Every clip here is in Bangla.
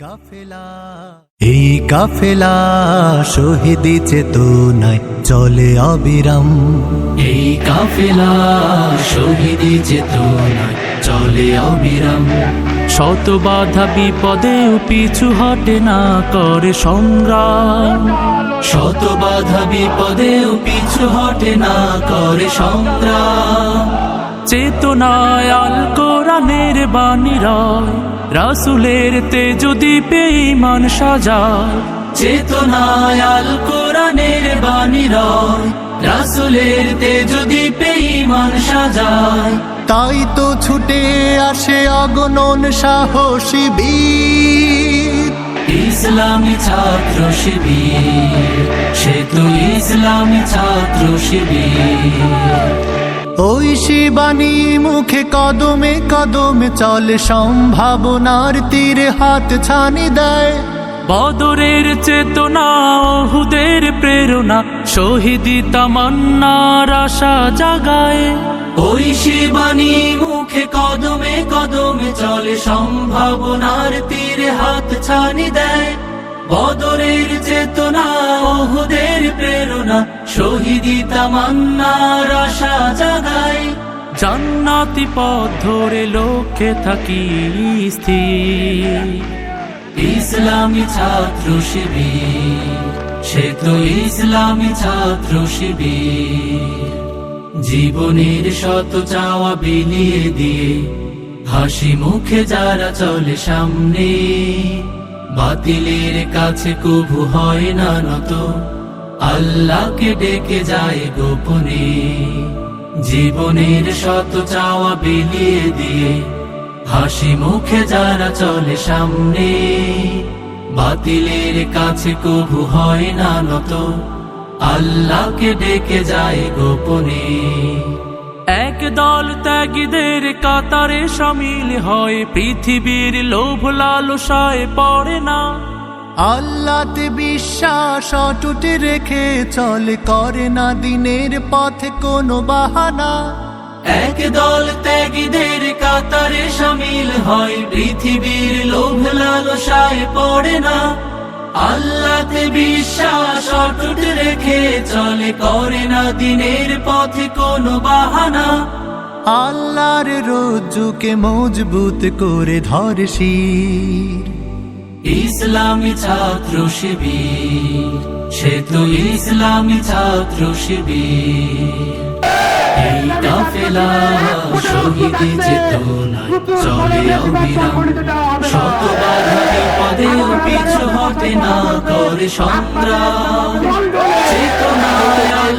কাফেলা এই কাফেলা শহীদ চেতনায় চলে অবিরাম। এই কাফেলা শহীদ চেতনায় চলে অবিরাম। শত বাধা বিপদেও পিছু হটে না করে সংগ্রাম। শত বাধা বিপদেও পিছু হটে না করে সংগ্রাম। চেতনায় আল কোরআনের বাণী রয়, রাসুলের তেজ দ্বীপে ইমান সাজায়। চেতনায় আল কোরআনের বাণী রয়, রাসুলের তেজ দ্বীপে ইমান সাজায়। তাই তো ছুটে আসে অগণন সাহসী বীর। ইসলামী ছাত্র শিবির সে তো ইসলামী ছাত্র শিবির। ওই শিবানী মুখে কদমে কদমে চলে সম্ভাবনার তীরে হাত ছানি দেয়। বদরের চেতনা ওহুদের প্রেরণা শহীদি তামান্নার আশা জাগায়। ওই শিবানী মুখে কদমে কদমে চলে, সম্ভাবনার তীরে হাত ছানি দেয়। বদরের চেতনা, ওহুদের প্রেরণা শহীদি তামান্নার আশা জাগায়। জান্নাতি পথ ধরে লক্ষ্যে থাকি স্থির। ইসলামী ছাত্র শিবির, সে তো ইসলামী ছাত্র শিবির। জীবনের শত চাওয়া বিলিয়ে দিয়ে, হাসি মুখে যারা চলে সামনে, বাতিলের কাছে কবু হয় না নত। আল্লাহকে ডেকে যায় গোপনে। জীবনের শত চাওয়া বিলিয়ে দিয়ে, হাসি মুখে যারা চলে সামনে, বাতিলের কাছে কবু হয় না নত। আল্লাহকে ডেকে যায় গোপনে। এক দল ত্যাগীদের কাতারে সামিল হয় পৃথিবীর লোভ লালসায় পড়ে না। আল্লাতে বিশ্বাস অটুট রেখে চলে করে না দিনের পথে কোনো বাহানা। এক দল ত্যাগীদের কাতারে সামিল হয় পৃথিবীর লোভ লালসায় পড়ে না। আল্লাহতে বিশ্বাস অটুট রেখে চলে করে না দিনের পথে কোনো বাহানা। আল্লাহর রজ্জুকে মজবুত করে ধরে শির ইসলামী ছাত্র শিবির সে তো ইসলামী ছাত্র শিবির। এই কাফেলা শহীদি চেতনায় চলে অবিরাম। শত বাধা বিপদেও পিছু হতে না করে সংগ্রাম চেতনায় আল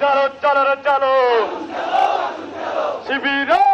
চালো চলো চলো শিবির